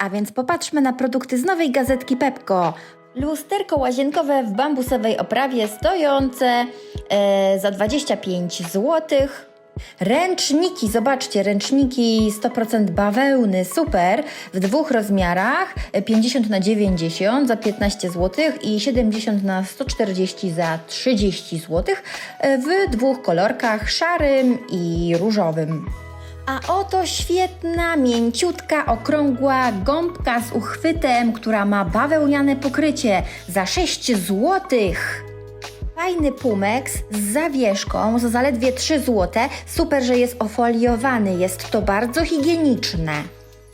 a więc popatrzmy na produkty z nowej gazetki Pepko. Lusterko łazienkowe w bambusowej oprawie stojące e, za 25 zł. Ręczniki, zobaczcie, ręczniki 100% bawełny, super, w dwóch rozmiarach, e, 50 na 90 za 15 zł i 70 na 140 za 30 zł e, w dwóch kolorkach, szarym i różowym. A oto świetna, mięciutka, okrągła gąbka z uchwytem, która ma bawełniane pokrycie za 6 złotych. Fajny pumeks z zawieszką za zaledwie 3 zł. Super, że jest ofoliowany, jest to bardzo higieniczne.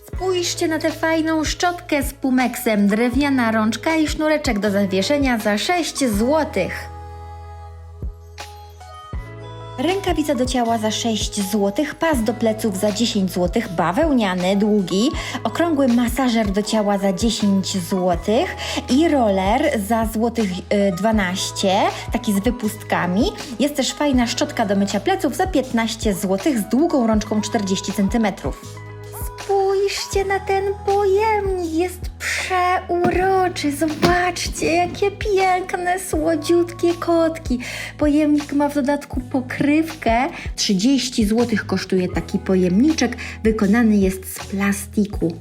Spójrzcie na tę fajną szczotkę z pumeksem, drewniana rączka i sznureczek do zawieszenia za 6 złotych. Rękawica do ciała za 6 zł, pas do pleców za 10 zł, bawełniany, długi, okrągły masażer do ciała za 10 zł i roller za złotych y, 12, taki z wypustkami. Jest też fajna szczotka do mycia pleców za 15 zł z długą rączką 40 cm. Spójrzcie na ten pojemnik, przeuroczy. Zobaczcie, jakie piękne, słodziutkie kotki. Pojemnik ma w dodatku pokrywkę. 30 zł kosztuje taki pojemniczek, wykonany jest z plastiku.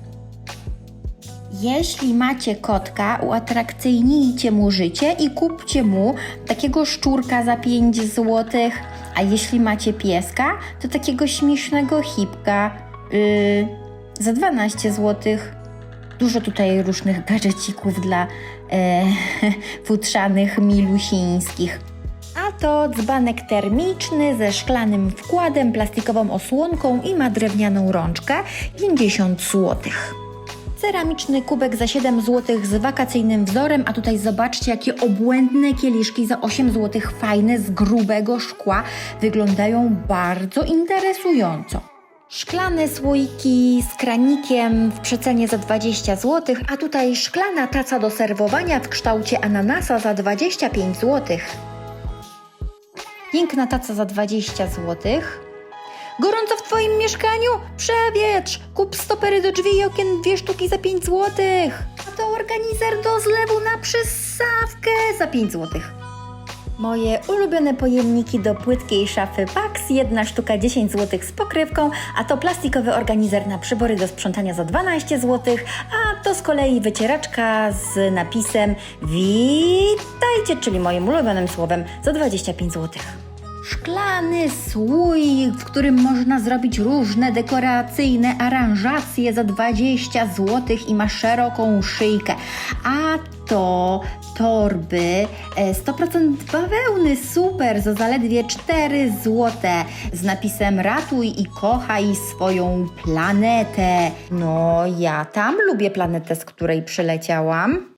Jeśli macie kotka, uatrakcyjnijcie mu życie i kupcie mu takiego szczurka za 5 zł. A jeśli macie pieska, to takiego śmiesznego hipka yy, za 12 zł. Dużo tutaj różnych gadżecików dla e, futrzanych milusińskich. A to dzbanek termiczny ze szklanym wkładem, plastikową osłonką i ma drewnianą rączkę 50 złotych ceramiczny kubek za 7 zł z wakacyjnym wzorem, a tutaj zobaczcie jakie obłędne kieliszki za 8 zł, fajne z grubego szkła, wyglądają bardzo interesująco. Szklane słoiki z kranikiem w przecenie za 20 zł, a tutaj szklana taca do serwowania w kształcie ananasa za 25 zł. Piękna taca za 20 złotych. Gorąco w Twoim mieszkaniu? Przewietrz! Kup stopery do drzwi i okien dwie sztuki za 5 zł. A to organizer do zlewu na przysawkę za 5 zł. Moje ulubione pojemniki do płytkiej szafy Pax, jedna sztuka 10 zł z pokrywką, a to plastikowy organizer na przybory do sprzątania za 12 zł, a to z kolei wycieraczka z napisem Witajcie, czyli moim ulubionym słowem, za 25 zł. Szklany słój, w którym można zrobić różne dekoracyjne aranżacje za 20 zł i ma szeroką szyjkę. A to torby e, 100% bawełny, super, za zaledwie 4 zł z napisem Ratuj i kochaj swoją planetę. No, ja tam lubię planetę, z której przyleciałam.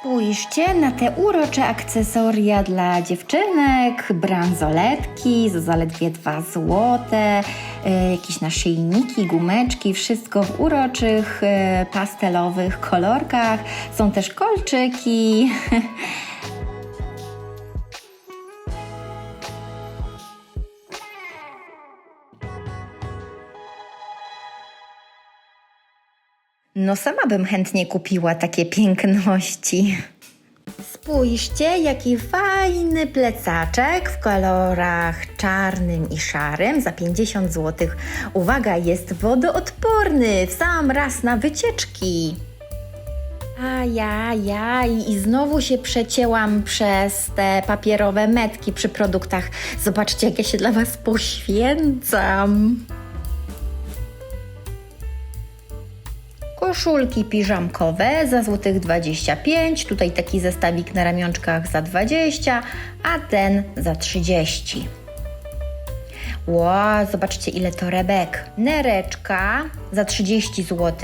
Spójrzcie na te urocze akcesoria dla dziewczynek, bransoletki za zaledwie 2 złote, e, jakieś naszyjniki, gumeczki, wszystko w uroczych, e, pastelowych kolorkach. Są też kolczyki. No sama bym chętnie kupiła takie piękności. Spójrzcie, jaki fajny plecaczek w kolorach czarnym i szarym za 50 zł. Uwaga, jest wodoodporny w sam raz na wycieczki. A ja, ja i znowu się przecięłam przez te papierowe metki przy produktach. Zobaczcie, jak ja się dla Was poświęcam. Koszulki piżamkowe za złotych 25, tutaj taki zestawik na ramionczkach za 20, a ten za 30. Ło, zobaczcie ile torebek. Nereczka za 30 zł,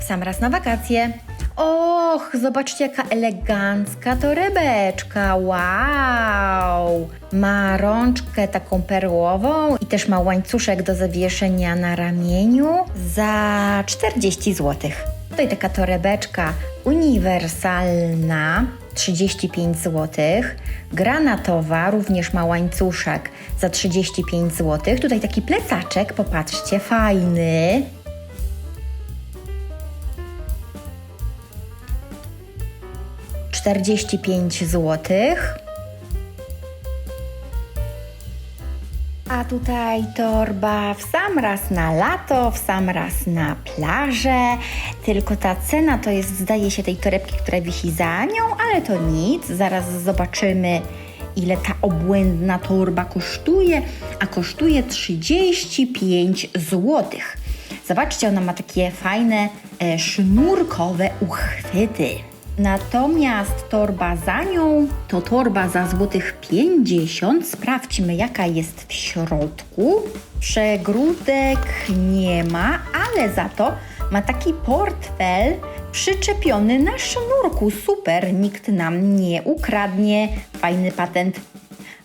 sam raz na wakacje. Och, zobaczcie jaka elegancka torebeczka, wow! Ma rączkę taką perłową i też ma łańcuszek do zawieszenia na ramieniu za 40 zł. Tutaj taka torebeczka uniwersalna, 35 zł. Granatowa również ma łańcuszek za 35 zł. Tutaj taki plecaczek, popatrzcie, fajny. Czterdzieści pięć złotych. A tutaj torba w sam raz na lato, w sam raz na plażę. Tylko ta cena to jest, zdaje się, tej torebki, która wisi za nią, ale to nic. Zaraz zobaczymy, ile ta obłędna torba kosztuje. A kosztuje 35 zł. Zobaczcie, ona ma takie fajne e, sznurkowe uchwyty. Natomiast torba za nią to torba za złotych 50. Sprawdźmy, jaka jest w środku. Przegródek nie ma, ale za to ma taki portfel przyczepiony na sznurku. Super, nikt nam nie ukradnie. Fajny patent.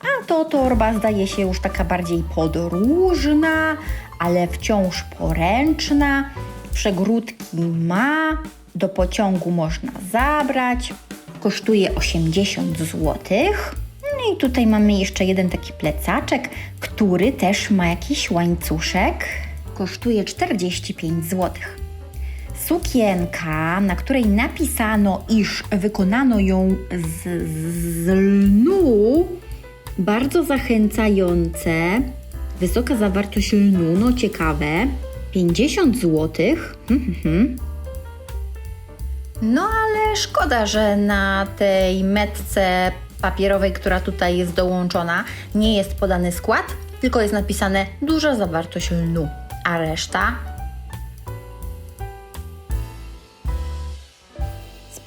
A to torba zdaje się już taka bardziej podróżna, ale wciąż poręczna. Przegródki ma, do pociągu można zabrać. Kosztuje 80 zł. No i tutaj mamy jeszcze jeden taki plecaczek, który też ma jakiś łańcuszek. Kosztuje 45 zł. Sukienka, na której napisano, iż wykonano ją z, z lnu, bardzo zachęcające. Wysoka zawartość lnu, no ciekawe. 50 zł. No ale szkoda, że na tej metce papierowej, która tutaj jest dołączona, nie jest podany skład, tylko jest napisane duża zawartość lnu, a reszta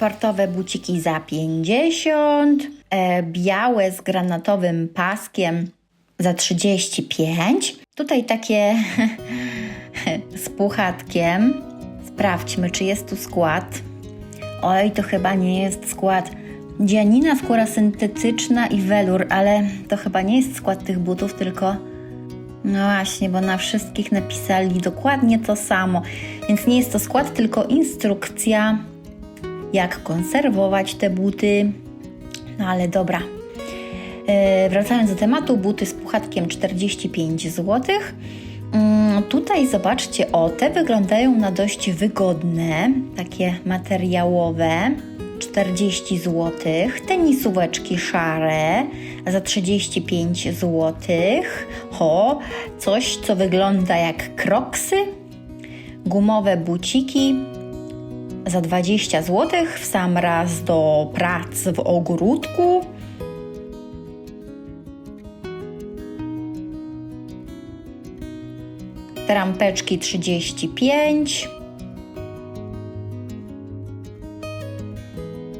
sportowe buciki za 50, e, białe z granatowym paskiem za 35. Tutaj takie z puchatkiem. Sprawdźmy, czy jest tu skład. Oj, to chyba nie jest skład. Dzianina, skóra syntetyczna i welur, ale to chyba nie jest skład tych butów, tylko. No właśnie, bo na wszystkich napisali dokładnie to samo. Więc nie jest to skład, tylko instrukcja, jak konserwować te buty. No ale dobra. E, wracając do tematu, buty z puchatkiem 45 zł. Mm, tutaj zobaczcie, o te wyglądają na dość wygodne, takie materiałowe. 40 zł. Tenisóweczki szare za 35 zł. Ho, coś co wygląda jak kroksy. Gumowe buciki za 20 zł w sam raz do prac w ogródku. Trampeczki 35.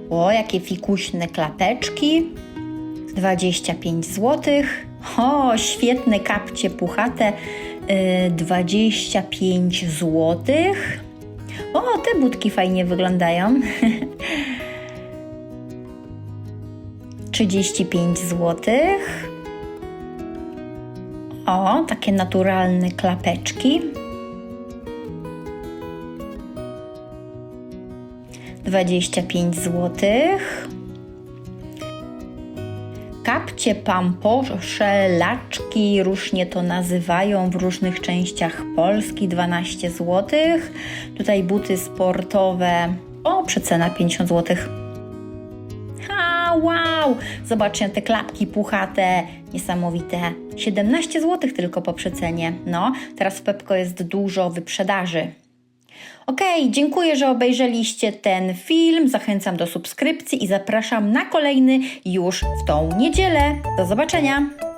O, jakie fikuśne klapeczki. 25 zł. O, świetne kapcie puchate. Yy, 25 zł. O, te budki fajnie wyglądają. 35 złotych. O, takie naturalne klapeczki. 25 zł. Kapcie pamposze, laczki, różnie to nazywają w różnych częściach Polski, 12 zł. Tutaj buty sportowe, o, przecena 50 zł. Ha, wow! Zobaczcie te klapki puchate, niesamowite. 17 zł tylko po przecenie. No, teraz w Pepko jest dużo wyprzedaży. Okej, dziękuję, że obejrzeliście ten film. Zachęcam do subskrypcji i zapraszam na kolejny już w tą niedzielę. Do zobaczenia!